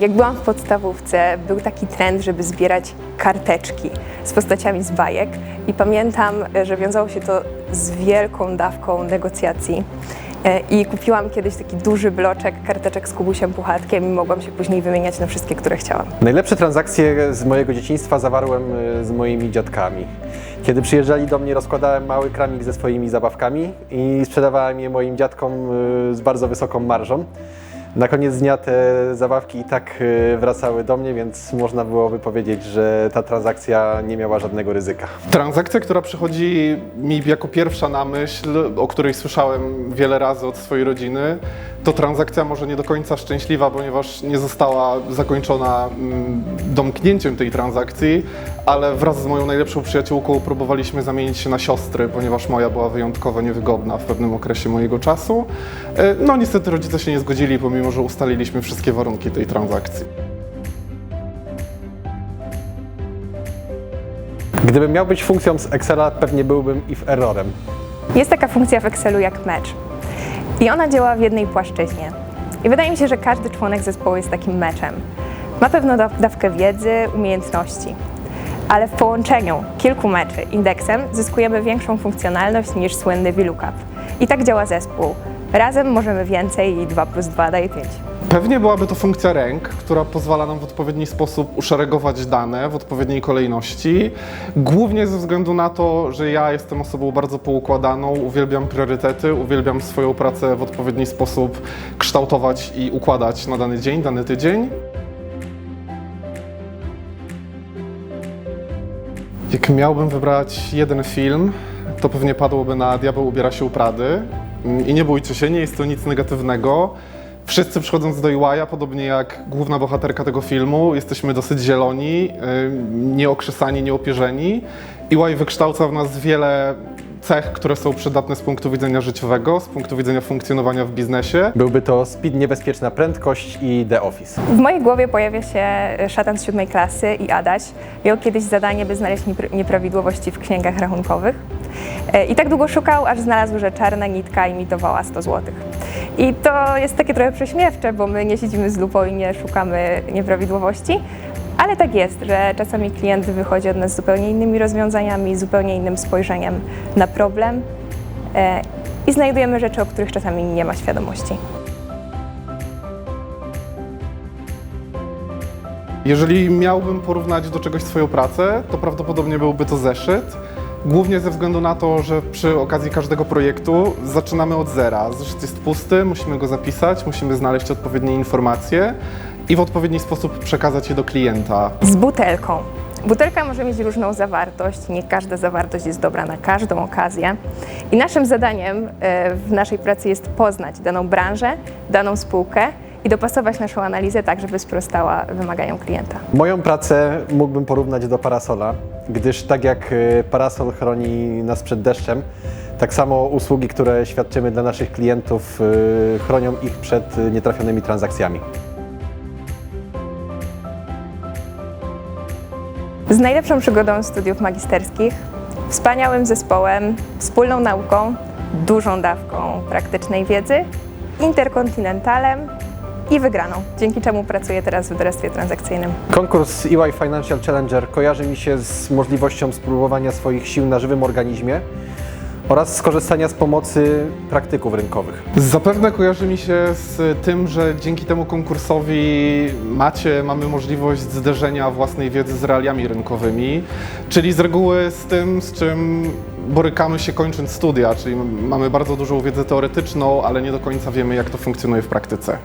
Jak byłam w podstawówce, był taki trend, żeby zbierać karteczki z postaciami z bajek i pamiętam, że wiązało się to z wielką dawką negocjacji. E, I kupiłam kiedyś taki duży bloczek karteczek z Kubusiem Puchatkiem i mogłam się później wymieniać na wszystkie, które chciałam. Najlepsze transakcje z mojego dzieciństwa zawarłem y, z moimi dziadkami. Kiedy przyjeżdżali do mnie, rozkładałem mały kramik ze swoimi zabawkami i sprzedawałem je moim dziadkom y, z bardzo wysoką marżą. Na koniec dnia te zabawki i tak y, wracały do mnie, więc można byłoby powiedzieć, że ta transakcja nie miała żadnego ryzyka. Transakcja, która przychodzi mi jako pierwsza na myśl, o której słyszałem wiele razy od swojej rodziny, to transakcja może nie do końca szczęśliwa, ponieważ nie została zakończona mm, domknięciem tej transakcji, ale wraz z moją najlepszą przyjaciółką próbowaliśmy zamienić się na siostry, ponieważ moja była wyjątkowo niewygodna w pewnym okresie mojego czasu. E, No niestety rodzice się nie zgodzili, pomimo że ustaliliśmy wszystkie warunki tej transakcji. Gdybym miał być funkcją z Excela, pewnie byłbym if errorem. Jest taka funkcja w Excelu jak mecz. I ona działa w jednej płaszczyźnie. I wydaje mi się, że każdy członek zespołu jest takim meczem. Ma pewną daw- dawkę wiedzy, umiejętności. Ale w połączeniu kilku meczy indeksem zyskujemy większą funkcjonalność niż słynny VLOOKUP. I tak działa zespół. Razem możemy więcej i 2 plus 2 daje 5. Pewnie byłaby to funkcja ręk, która pozwala nam w odpowiedni sposób uszeregować dane w odpowiedniej kolejności. Głównie ze względu na to, że ja jestem osobą bardzo poukładaną, uwielbiam priorytety, uwielbiam swoją pracę w odpowiedni sposób kształtować i układać na dany dzień, dany tydzień. Jak miałbym wybrać jeden film, to pewnie padłoby na Diabeł ubiera się u Prady. Mm, I nie bójcie się, nie jest to nic negatywnego. Wszyscy przychodząc do EY, podobnie jak główna bohaterka tego filmu, jesteśmy dosyć zieloni, nieokrzesani, nieopierzeni. EY wykształca w nas wiele cech, które są przydatne z punktu widzenia życiowego, z punktu widzenia funkcjonowania w biznesie. Byłby to speed, niebezpieczna prędkość i The Office. W mojej głowie pojawia się szatan z siódmej klasy i Adaś. Miał kiedyś zadanie, by znaleźć niepr- nieprawidłowości w księgach rachunkowych. E, I tak długo szukał, aż znalazł, że czarna nitka imitowała 100 zł. I to jest takie trochę prześmiewcze, bo my nie siedzimy z lupą i nie szukamy nieprawidłowości, ale tak jest, że czasami klient wychodzi od nas z zupełnie innymi rozwiązaniami, zupełnie innym spojrzeniem na problem e, i znajdujemy rzeczy, o których czasami nie ma świadomości. Jeżeli miałbym porównać do czegoś swoją pracę, to prawdopodobnie byłby to zeszyt. Głównie ze względu na to, że przy okazji każdego projektu zaczynamy od zera. Zeszyt jest pusty, musimy go zapisać, musimy znaleźć odpowiednie informacje i w odpowiedni sposób przekazać je do klienta. z butelką. Butelka może mieć różną zawartość, nie każda zawartość jest dobra na każdą okazję. I naszym zadaniem e, w naszej pracy jest poznać daną branżę, daną spółkę i dopasować naszą analizę tak, żeby sprostała wymaganiom klienta. Moją pracę mógłbym porównać do parasola, gdyż tak jak y, parasol chroni nas przed deszczem, tak samo usługi, które świadczymy dla naszych klientów, y, chronią ich przed y, nietrafionymi transakcjami. Z najlepszą przygodą studiów magisterskich, wspaniałym zespołem, wspólną nauką, dużą dawką praktycznej wiedzy, interkontynentalem i wygraną, dzięki czemu pracuję teraz w doradztwie transakcyjnym. Konkurs EY Financial Challenger kojarzy mi się z możliwością spróbowania swoich sił na żywym organizmie oraz skorzystania z pomocy praktyków rynkowych. Zapewne kojarzy mi się z tym, że dzięki temu konkursowi macie, mamy możliwość zderzenia własnej wiedzy z realiami rynkowymi, czyli z reguły z tym, z czym borykamy się kończąc studia, czyli mamy bardzo dużą wiedzę teoretyczną, ale nie do końca wiemy, jak to funkcjonuje w praktyce.